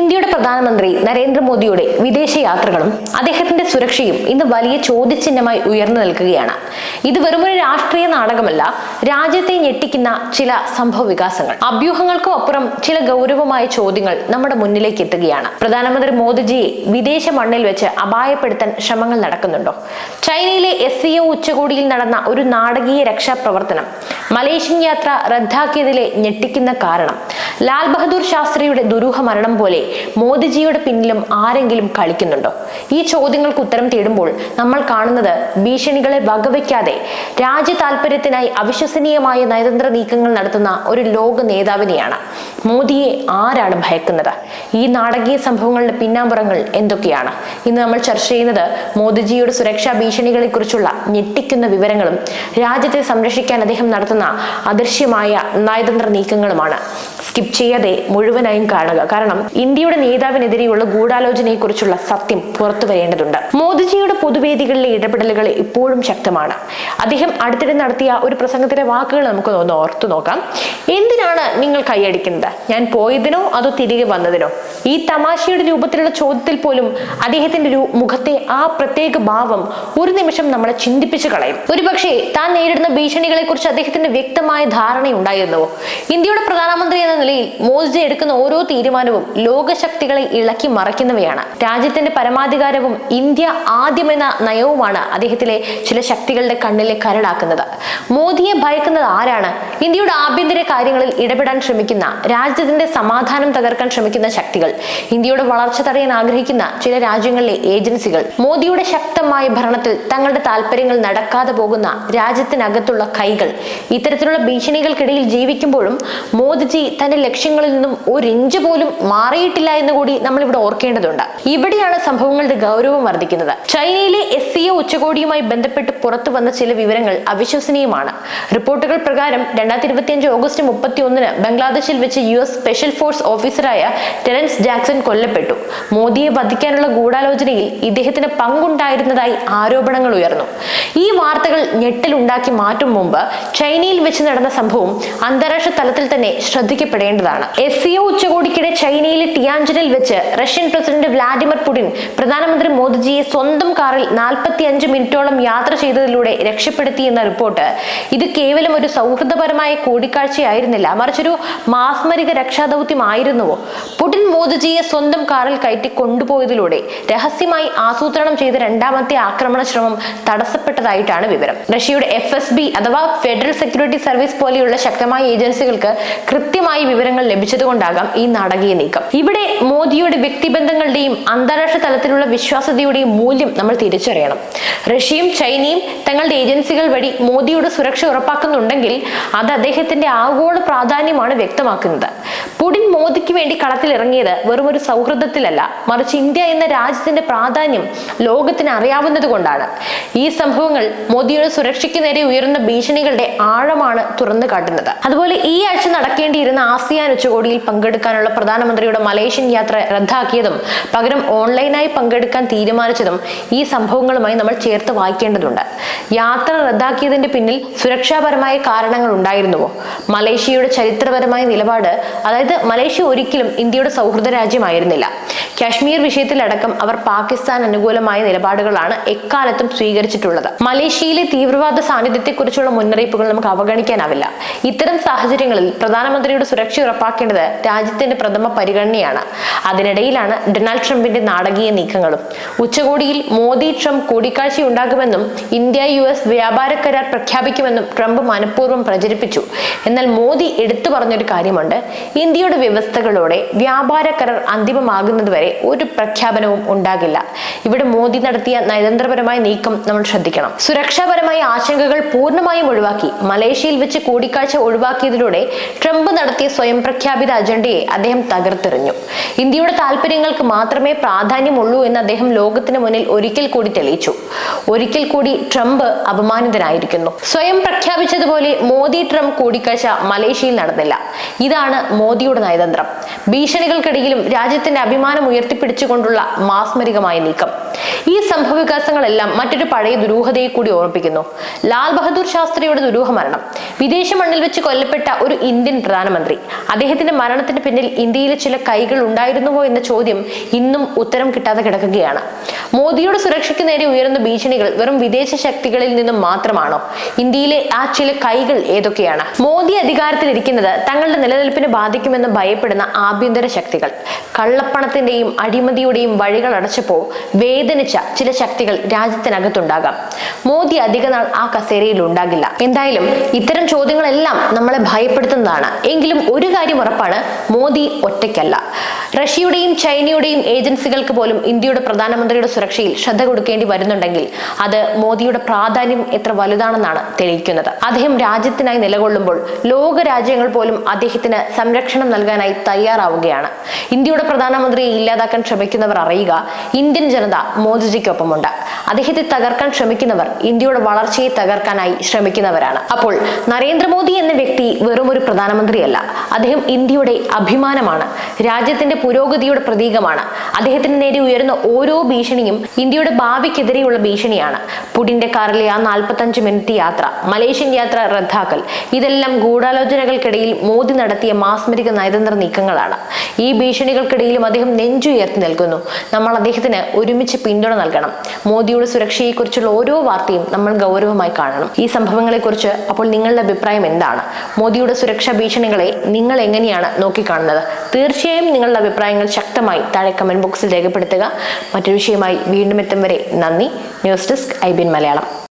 ഇന്ത്യയുടെ പ്രധാനമന്ത്രി നരേന്ദ്രമോദിയുടെ വിദേശ യാത്രകളും അദ്ദേഹത്തിന്റെ സുരക്ഷയും ഇന്ന് വലിയ ചോദ്യചിഹ്നമായി ഉയർന്നു നിൽക്കുകയാണ്. ഇത് വെറുമൊരു രാഷ്ട്രീയ നാടകമല്ല രാജ്യത്തെ ഞെട്ടിക്കുന്ന ചില സംഭവ വികാസങ്ങൾ. അഭ്യൂഹങ്ങൾക്കും അപ്പുറം ചില ഗൗരവമായ ചോദ്യങ്ങൾ നമ്മുടെ മുന്നിലേക്ക് എത്തുകയാണ്. പ്രധാനമന്ത്രി മോദിജിയെ വിദേശ മണ്ണിൽ വെച്ച് അപായപ്പെടുത്താൻ ശ്രമങ്ങൾ നടക്കുന്നുണ്ടോ? ചൈനയിലെ എസ് സി ഉച്ചകോടിയിൽ നടന്ന ഒരു നാടകീയ രക്ഷാപ്രവർത്തനം മലേഷ്യൻ യാത്ര റദ്ദാക്കിയതിലെ ഞെട്ടിക്കുന്ന കാരണം ലാൽ ബഹദൂർ ശാസ്ത്രിയുടെ ദുരൂഹ മരണം പോലെ മോദിജിയുടെ പിന്നിലും ആരെങ്കിലും കളിക്കുന്നുണ്ടോ? ഈ ചോദ്യങ്ങൾക്ക് ഉത്തരം തേടുമ്പോൾ നമ്മൾ കാണുന്നത് ഭീഷണികളെ വകവയ്ക്കാതെ രാജ്യ താല്പര്യത്തിനായി അവിശ്വസനീയമായ നയതന്ത്ര നീക്കങ്ങൾ നടത്തുന്ന ഒരു ലോക നേതാവിനെയാണ് മോദിയെ ആരാണ് ഭയക്കുന്നത്? ഈ നാടകീയ സംഭവങ്ങളുടെ പിന്നാമ്പുറങ്ങൾ എന്തൊക്കെയാണ്? ഇന്ന് നമ്മൾ ചർച്ച ചെയ്യുന്നത് മോദിജിയുടെ സുരക്ഷാ ഭീഷണികളെ കുറിച്ചുള്ള ഞെട്ടിക്കുന്ന വിവരങ്ങളും രാജ്യത്തെ സംരക്ഷിക്കാൻ അദ്ദേഹം നടത്തുന്ന അദൃശ്യമായ നയതന്ത്ര നീക്കങ്ങളുമാണ്. സ്കിപ്പ് ചെയ്യാതെ മുഴുവനായും കാണുക. കാരണം ഇന്ത്യയുടെ നേതാവിനെതിരെയുള്ള ഗൂഢാലോചനയെക്കുറിച്ചുള്ള സത്യം പുറത്തു വരേണ്ടതുണ്ട് മോദിജിയുടെ പൊതുവേദികളിലെ ഇടപെടലുകൾ ഇപ്പോഴും ശക്തമാണ്. അദ്ദേഹം അടുത്തിടെ നടത്തിയ ഒരു പ്രസംഗത്തിലെ വാക്കുകൾ നമുക്ക് ഒന്ന് ഓർത്തു നോക്കാം. എന്തിനാണ് നിങ്ങൾ കൈയടിക്കുന്നത്? ഞാൻ പോയതിനോ അതോ തിരികെ വന്നതിനോ? ഈ തമാശയുടെ രൂപത്തിലുള്ള ചോദ്യത്തിൽ പോലും അദ്ദേഹത്തിന്റെ മുഖത്തെ ആ പ്രത്യേക ഭാവം ഒരു നിമിഷം നമ്മളെ ചിന്തിപ്പിച്ചു കളയും. ഒരുപക്ഷെ താൻ നേരിടുന്ന ഭീഷണികളെ കുറിച്ച് അദ്ദേഹത്തിന് വ്യക്തമായ ധാരണയുണ്ടായിരുന്നുവോ ഇന്ത്യയുടെ പ്രധാനമന്ത്രി എന്ന നിലയിൽ മോദിജി എടുക്കുന്ന ഓരോ തീരുമാനവും ലോകശക്തികളെ ഇളക്കി മറയ്ക്കുന്നവയാണ് രാജ്യത്തിന്റെ പരമാധികാരവും ഇന്ത്യ ആദ്യമെന്ന നയവുമാണ് അദ്ദേഹത്തിലെ ചില ശക്തികളുടെ കണ്ണിലെ കരടാക്കുന്നത്. മോദിയെ ഭയക്കുന്നത് ആരാണ്? ഇന്ത്യയുടെ ആഭ്യന്തര കാര്യങ്ങളിൽ ഇടപെടാൻ ശ്രമിക്കുന്ന രാജ്യത്തിന്റെ സമാധാനം തകർക്കാൻ ശ്രമിക്കുന്ന ശക്തികൾ ഇന്ത്യയുടെ വളർച്ച തടയാൻ ആഗ്രഹിക്കുന്ന ചില രാജ്യങ്ങളിലെ ഏജൻസികൾ മോദിയുടെ ശക്തമായ ഭരണത്തിൽ തങ്ങളുടെ താല്പര്യങ്ങൾ നടക്കാതെ പോകുന്ന രാജ്യത്തിനകത്തുള്ള കൈകൾ ഇത്തരത്തിലുള്ള ഭീഷണികൾക്കിടയിൽ ജീവിക്കുമ്പോഴും മോദിജി തന്റെ ലക്ഷ്യങ്ങളിൽ നിന്നും ഒരു ഇഞ്ച് പോലും മാറിയിട്ടില്ല എന്ന് കൂടി നമ്മൾ ഇവിടെ ഓർക്കേണ്ടതുണ്ട്. ഇവിടെയാണ് സംഭവങ്ങളുടെ ഗൗരവം വർദ്ധിക്കുന്നത്. ചൈനയിലെ എസ് സി ഉച്ചകോടിയുമായി ബന്ധപ്പെട്ട് പുറത്തു വന്ന ചില വിവരങ്ങൾ അവിശ്വസനീയമാണ്. റിപ്പോർട്ടുകൾ പ്രകാരം രണ്ടായിരത്തി ഇരുപത്തിയഞ്ച് ഓഗസ്റ്റ് മുപ്പത്തി ഒന്നിന് ബംഗ്ലാദേശിൽ വെച്ച് യു എസ് സ്പെഷ്യൽ ഫോഴ്സ് ഓഫീസറായ ടെറൻസ് ജാക്സൺ കൊല്ലപ്പെട്ടു. മോദിയെ വധിക്കാനുള്ള ഗൂഢാലോചനയിൽ ഇദ്ദേഹത്തിന് പങ്കുണ്ടായിരുന്നതായി ആരോപണങ്ങൾ ഉയർന്നു. ഈ വാർത്തകൾ ഞെട്ടലുണ്ടാക്കി മാറ്റും മുമ്പ് ചൈനയിൽ വെച്ച് നടന്ന സംഭവം അന്താരാഷ്ട്ര തലത്തിൽ തന്നെ ശ്രദ്ധിക്കപ്പെടേണ്ടതാണ്. എസ് സി ഉച്ചകോടിക്കിടെ ചൈനയിലെ ടിയാൻജിനിൽ വെച്ച് റഷ്യൻ പ്രസിഡന്റ് വ്ളാഡിമിർ പുടിൻ പ്രധാനമന്ത്രി മോദിജിയെ സ്വന്തം കാറിൽ നാൽപ്പത്തി അഞ്ച് മിനിറ്റോളം യാത്ര ചെയ്തതിലൂടെ രക്ഷപ്പെടുത്തി എന്ന റിപ്പോർട്ട്. ഇത് കേവലം ഒരു സൗഹൃദപരമായ കൂടിക്കാഴ്ചയായിരുന്നില്ല. മറിച്ചൊരു മാസ്മരിക രക്ഷാദൗത്യമായിരുന്നുവോ പുടിൻ മോദിജിയെ സ്വന്തം കാറിൽ കയറ്റി കൊണ്ടുപോയതിലൂടെ രഹസ്യമായി ആസൂത്രണം ചെയ്ത രണ്ടാമത്തെ ആക്രമണ ശ്രമം തടസ്സപ്പെട്ടതായിട്ടാണ് വിവരം. റഷ്യയുടെ എഫ് എസ് ബി അഥവാ ഫെഡറൽ സെക്യൂരിറ്റി സർവീസ് പോലെയുള്ള ശക്തമായ ഏജൻസികൾക്ക് കൃത്യമായി വിവരങ്ങൾ ലഭിച്ചതുകൊണ്ടാകാം ഈ നാടകീയ നീക്കം. ഇവിടെ മോദിയുടെ വ്യക്തിബന്ധങ്ങളുടെയും അന്താരാഷ്ട്ര തലത്തിലുള്ള വിശ്വാസ്യതയുടെയും മൂല്യം നമ്മൾ തിരിച്ചറിയണം. റഷ്യയും ചൈനയും തങ്ങളുടെ ഏജൻസികൾ വഴി മോദിയുടെ സുരക്ഷ ഉറപ്പാക്കുന്നുണ്ടെങ്കിൽ അത് അദ്ദേഹത്തിന്റെ ആഗോള പ്രാധാന്യമാണ് വ്യക്തമാക്കുന്നത്. പുടിൻ മോദിക്ക് വേണ്ടി കളത്തിലിറങ്ങിയത് വെറും ഒരു സൗഹൃദത്തിലല്ല മറിച്ച് ഇന്ത്യ എന്ന രാജ്യത്തിന്റെ പ്രാധാന്യം ലോകത്തിന് അറിയാവുന്നത് കൊണ്ടാണ് ഈ സംഭവങ്ങൾ മോദിയുടെ സുരക്ഷയ്ക്ക് നേരെ ഉയരുന്ന ഭീഷണികളുടെ ആഴമാണ് തുറന്നു കാട്ടുന്നത്. അതുപോലെ ഈ ആഴ്ച നടക്കേണ്ടിയിരുന്ന ആസിയാൻ ഉച്ചകോടിയിൽ പങ്കെടുക്കാനുള്ള പ്രധാനമന്ത്രിയുടെ മലേഷ്യൻ യാത്ര റദ്ദാക്കിയതും പകരം ഓൺലൈനായി പങ്കെടുക്കാൻ തീരുമാനിച്ചതും ഈ സംഭവങ്ങളുമായി നമ്മൾ ചേർത്ത് വായിക്കേണ്ടതുണ്ട്. യാത്ര റദ്ദാക്കിയതിന്റെ പിന്നിൽ സുരക്ഷാപരമായ കാരണങ്ങൾ ഉണ്ടായിരുന്നുവോ? മലേഷ്യയുടെ ചരിത്രപരമായ നിലപാട് അതായത് മലേഷ്യ ഒരിക്കലും ഇന്ത്യയുടെ സൗഹൃദ രാജ്യമായിരുന്നില്ല. കാശ്മീർ വിഷയത്തിലടക്കം അവർ പാകിസ്ഥാൻ അനുകൂലമായ നിലപാടുകളാണ് എക്കാലത്തും സ്വീകരിച്ചിട്ടുള്ളത്. മലേഷ്യയിലെ തീവ്രവാദ സാന്നിധ്യത്തെക്കുറിച്ചുള്ള മുന്നറിയിപ്പുകൾ നമുക്ക് അവഗണിക്കാനാവില്ല. ഇത്തരം സാഹചര്യങ്ങളിൽ പ്രധാനമന്ത്രിയുടെ സുരക്ഷ ഉറപ്പാക്കേണ്ടത് രാജ്യത്തിന്റെ പ്രഥമ പരിഗണനയാണ്. അതിനിടയിലാണ് ഡൊണാൾഡ് ട്രംപിന്റെ നാടകീയ നീക്കങ്ങളും. ഉച്ചകോടിയിൽ മോദി ട്രംപ് കൂടിക്കാഴ്ച ഉണ്ടാകുമെന്നും ഇന്ത്യ യു എസ് വ്യാപാര കരാർ പ്രഖ്യാപിക്കുമെന്നും ട്രംപ് മനഃപൂർവം പ്രചരിപ്പിച്ചു. എന്നാൽ മോദി എടുത്തു പറഞ്ഞൊരു കാര്യമുണ്ട്. ഇന്ത്യയുടെ വ്യവസ്ഥകളോടെ വ്യാപാര കരാർ അന്തിമമാകുന്നതുവരെ ഒരു പ്രഖ്യാപനവും ഉണ്ടാകില്ല. ഇവിടെ മോദി നടത്തിയ നയതന്ത്രപരമായ നീക്കം നമ്മൾ ശ്രദ്ധിക്കണം. സുരക്ഷാപരമായ ആശങ്കകൾ പൂർണമായും ഒഴിവാക്കി മലേഷ്യയിൽ വെച്ച് കൂടിക്കാഴ്ച ഒഴിവാക്കിയതിലൂടെ ട്രംപ് നടത്തിയ സ്വയം പ്രഖ്യാപിത അജണ്ടയെ അദ്ദേഹം തകർത്തെറിഞ്ഞു. ഇന്ത്യയുടെ താല്പര്യങ്ങൾക്ക് മാത്രമേ പ്രാധാന്യമുള്ളൂ എന്ന് അദ്ദേഹം ലോകത്തിന് മുന്നിൽ ഒരിക്കൽ കൂടി തെളിയിച്ചു. ഒരിക്കൽ കൂടി ട്രംപ് അപമാനിതനായിരിക്കുന്നു. സ്വയം പ്രഖ്യാപിച്ചതുപോലെ മോദി ട്രംപ് കൂടിക്കാഴ്ച മലേഷ്യയിൽ നടന്നില്ല. ഇതാണ് മോദിയുടെ നയതന്ത്രം. ഭീഷണികൾക്കിടയിലും രാജ്യത്തിന്റെ അഭിമാനം ഉയർത്തിപ്പിടിച്ചുകൊണ്ടുള്ള മാസ്മരികമായ നീക്കം. ഈ സംഭവവികാസങ്ങളെല്ലാം മറ്റൊരു പഴയ ദുരൂഹതയെ കൂടി ഓർമ്മിപ്പിക്കുന്നു. ലാൽ ബഹദൂർ ശാസ്ത്രിയുടെ ദുരൂഹ മരണം. വിദേശ മണ്ണിൽ വെച്ച് കൊല്ലപ്പെട്ട ഒരു ഇന്ത്യൻ പ്രധാനമന്ത്രി. അദ്ദേഹത്തിന്റെ മരണത്തിന് പിന്നിൽ ഇന്ത്യയിലെ ചില കൈകൾ ഉണ്ടായിരുന്നുവോ എന്ന ചോദ്യം ഇന്നും ഉത്തരം കിട്ടാതെ കിടക്കുകയാണ്. മോദിയുടെ സുരക്ഷയ്ക്ക് നേരെ ഉയരുന്ന ഭീഷണികൾ വെറും വിദേശ ശക്തികളിൽ നിന്നും മാത്രമാണോ? ഇന്ത്യയിലെ ആ ചില കൈകൾ ഏതൊക്കെയാണ്? മോദി അധികാരത്തിലിരിക്കുന്നത് തങ്ങളുടെ നിലനിൽപ്പിനെ ബാധിക്കുമെന്ന് ഭയപ്പെടുന്ന ആഭ്യന്തര ശക്തികൾ. കള്ളപ്പണത്തിന്റെയും അഴിമതിയുടെയും വഴികൾ അടച്ചപ്പോൾ വേദനിച്ച ചില ശക്തികൾ രാജ്യത്തിനകത്തുണ്ടാകാം. മോദി അധികനാൾ ആ കസേരയിൽ ഉണ്ടാകില്ല. എന്തായാലും ഇത്തരം ചോദ്യങ്ങളെല്ലാം നമ്മളെ ഭയപ്പെടുത്തുന്നതാണ്. എങ്കിലും ഒരു കാര്യം ഉറപ്പാണ് മോദി ഒറ്റയ്ക്കല്ല. റഷ്യയുടെയും ചൈനയുടെയും ഏജൻസികൾക്ക് പോലും ഇന്ത്യയുടെ പ്രധാനമന്ത്രിയുടെ സുരക്ഷയിൽ ശ്രദ്ധ കൊടുക്കേണ്ടി വരുന്നുണ്ടെങ്കിൽ അത് മോദിയുടെ പ്രാധാന്യം എത്ര വലുതാണെന്നാണ് തെളിയിക്കുന്നത്. അദ്ദേഹം രാജ്യത്തിനായി നിലകൊള്ളുമ്പോൾ ലോക രാജ്യങ്ങൾ പോലും അദ്ദേഹത്തിന് സംരക്ഷണം നൽകാനായി തയ്യാറാവുകയാണ്. ഇന്ത്യയുടെ പ്രധാനമന്ത്രിയെ ഇല്ലാതാക്കാൻ ശ്രമിക്കുന്നവർ അറിയുക ഇന്ത്യൻ ജനത മോദിജിക്കൊപ്പമുണ്ട്. അദ്ദേഹത്തെ തകർക്കാൻ ശ്രമിക്കുന്നവർ ഇന്ത്യയുടെ വളർച്ചയെ തകർക്കാനായി ശ്രമിക്കുന്നവരാണ്. അപ്പോൾ നരേന്ദ്രമോദി എന്ന വ്യക്തി വെറും ഒരു പ്രധാനമന്ത്രിയല്ല. അദ്ദേഹം ഇന്ത്യയുടെ അഭിമാനമാണ്. രാജ്യത്തിന്റെ പുരോഗതിയുടെ പ്രതീകമാണ്. അദ്ദേഹത്തിന് നേരെ ഉയരുന്ന ഓരോ ഭീഷണിയും ഇന്ത്യയുടെ ഭാവിക്കെതിരെയുള്ള ഭീഷണിയാണ്. പുടിന്റെ കാറിലെ ആ നാൽപ്പത്തഞ്ച് മിനിറ്റ് യാത്ര മലേഷ്യൻ യാത്ര റദ്ദാക്കൽ ഇതെല്ലാം ഗൂഢാലോചനകൾക്കിടയിൽ മോദി നടത്തിയ മാസ്മരിക നയതന്ത്ര നീക്കങ്ങളാണ്. ഈ ഭീഷണികൾക്കിടയിലും അദ്ദേഹം നെഞ്ചുയർത്തി നിൽക്കുന്നു. നമ്മൾ അദ്ദേഹത്തിന് ഒരുമിച്ച് പിന്തുണ നൽകണം. മോദിയുടെ സുരക്ഷയെക്കുറിച്ചുള്ള ഓരോ വാർത്തയും നമ്മൾ ഗൗരവമായി കാണണം. ഈ സംഭവങ്ങളെക്കുറിച്ച് അപ്പോൾ നിങ്ങളുടെ അഭിപ്രായം എന്താണ്? മോദിയുടെ സുരക്ഷാ ഭീഷണികളെ നിങ്ങൾ എങ്ങനെയാണ് നോക്കിക്കാണുന്നത്? തീർച്ചയായും നിങ്ങളുടെ അഭിപ്രായങ്ങൾ ശക്തമായി താഴെ കമന്റ് ബോക്സിൽ രേഖപ്പെടുത്തുക. മറ്റൊരു വിഷയമായി വീണ്ടും എത്തും വരെ നന്ദി. ന്യൂസ് ഡെസ്ക് ഐ ബിൻ മലയാളം.